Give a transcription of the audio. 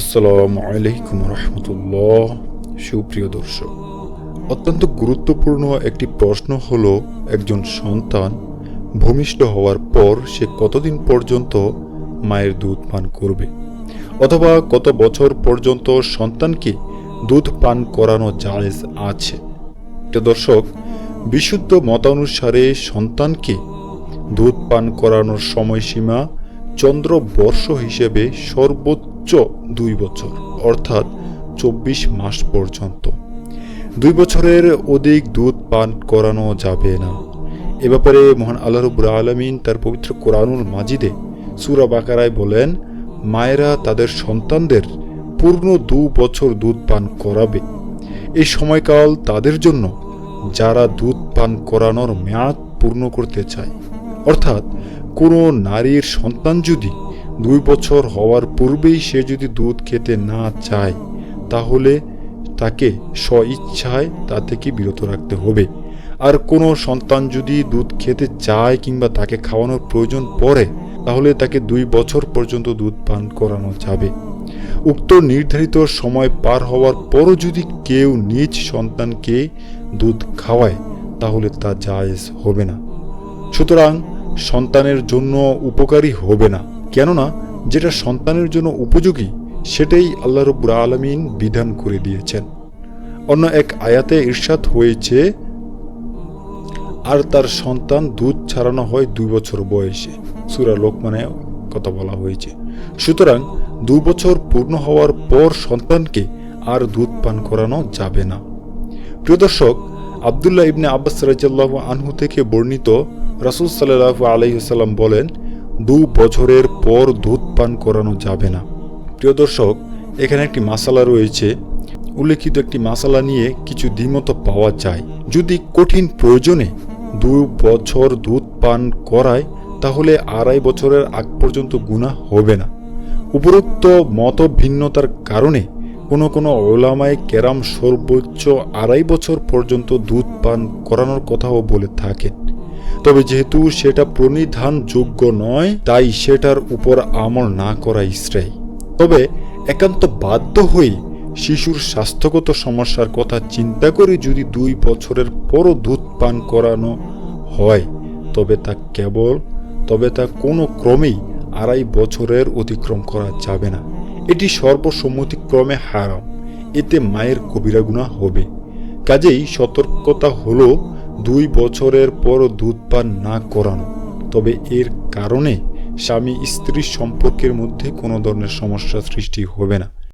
আসসালামু আলাইকুম রহমতুল্লাহ। সুপ্রিয় দর্শক, অত্যন্ত গুরুত্বপূর্ণ একটি প্রশ্ন হলো, একজন সন্তান ভূমিষ্ঠ হওয়ার পর সে কতদিন পর্যন্ত মায়ের দুধ পান করবে? অথবা কত বছর পর্যন্ত সন্তানকে দুধ পান করানো জায়েজ আছে? প্রিয় দর্শক, বিশুদ্ধ মতানুসারে সন্তানকে দুধ পান করানোর সময়সীমা চন্দ্রবর্ষ হিসেবে সর্বোচ্চ দুই বছর, অর্থাৎ চব্বিশ মাস পর্যন্ত। দুই বছরের অধিক দুধ পান করানো যাবে না। এ ব্যাপারে মহান আল্লাহ রব্বুর আলমিন তার পবিত্র কোরআনুল মাজিদে সুরা বাকারায় বলেন, মায়েরা তাদের সন্তানদের পূর্ণ দু বছর দুধ পান করাবে। এই সময়কাল তাদের জন্য যারা দুধ পান করানোর মেয়াদ পূর্ণ করতে চায়, অর্থাৎ কোনো নারীর সন্তান যদি দুই বছর হওয়ার পূর্বেই সে যদি দুধ খেতে না চায়, তাহলে তাকে স্বইচ্ছায় তা থেকে বিরত রাখতে হবে। আর কোনো সন্তান যদি দুধ খেতে চায় কিংবা তাকে খাওয়ানোর প্রয়োজন পড়ে, তাহলে তাকে দুই বছর পর্যন্ত দুধ পান করানো যাবে। উক্ত নির্ধারিত সময় পার হওয়ার পরও যদি কেউ নিজ সন্তানকে দুধ খাওয়ায়, তাহলে তা জায়েজ হবে না। সুতরাং সন্তানের জন্য উপকারী হবে না। কেননা যেটা সন্তানের জন্য উপযোগী, সেটাই আল্লাহ রব্বুর আলমিন বিধান করে দিয়েছেন। অন্য এক আয়াতে ঈর্ষাদ হয়েছে, আর তার সন্তান দুধ ছাড়ানো হয় দুই বছর বয়সে। সুরা লোকমানে কথা বলা হয়েছে। সুতরাং দু বছর পূর্ণ হওয়ার পর সন্তানকে আর দুধ পান করানো যাবে না। প্রিয় দর্শক, আবদুল্লাহ ইবনে আব্বাস রাজিয়াল্লাহ আনহু থেকে বর্ণিত রাসুল সাল্লাহ আলাইসাল্লাম বলেন দু বছরের পর দুধ পান করানো যাবে না। প্রিয় দর্শক, এখানে একটি মাসালা রয়েছে। উল্লেখিত একটি মাসালা নিয়ে কিছু দ্বিমত পাওয়া যায়। যদি কঠিন প্রয়োজনে দু বছর দুধ পান করায়, তাহলে আড়াই বছরের আগ পর্যন্ত গুণা হবে না। উপরোক্ত মত ভিন্নতার কারণে কোনো কোনো ওলামায় কেরাম সর্বোচ্চ আড়াই বছর পর্যন্ত দুধ পান করানোর কথাও বলে থাকেন। তবে যেহেতু সেটা প্রণিধানযোগ্য নয়, তাই সেটার উপর আমল না করাই শ্রেয়। তবে একান্ত বাধ্য হয়ে শিশুর স্বাস্থ্যগত সমস্যার কথা চিন্তা করে যদি দুই বছরের পরও দুধ পান করানো হয়, তবে তা কেবল, তবে তা কোনো ক্রমেই আড়াই বছরের অতিক্রম করা যাবে না। এটি সর্বসম্মতিক্রমে হারাম। এতে মায়ের কবিরা গুণা হবে। কাজেই সতর্কতা হলো দুই বছরের পর দুধ পান না করানো। তবে এর কারণে স্বামী স্ত্রীর সম্পর্কের মধ্যে কোনো ধরনের সমস্যা সৃষ্টি হবে না।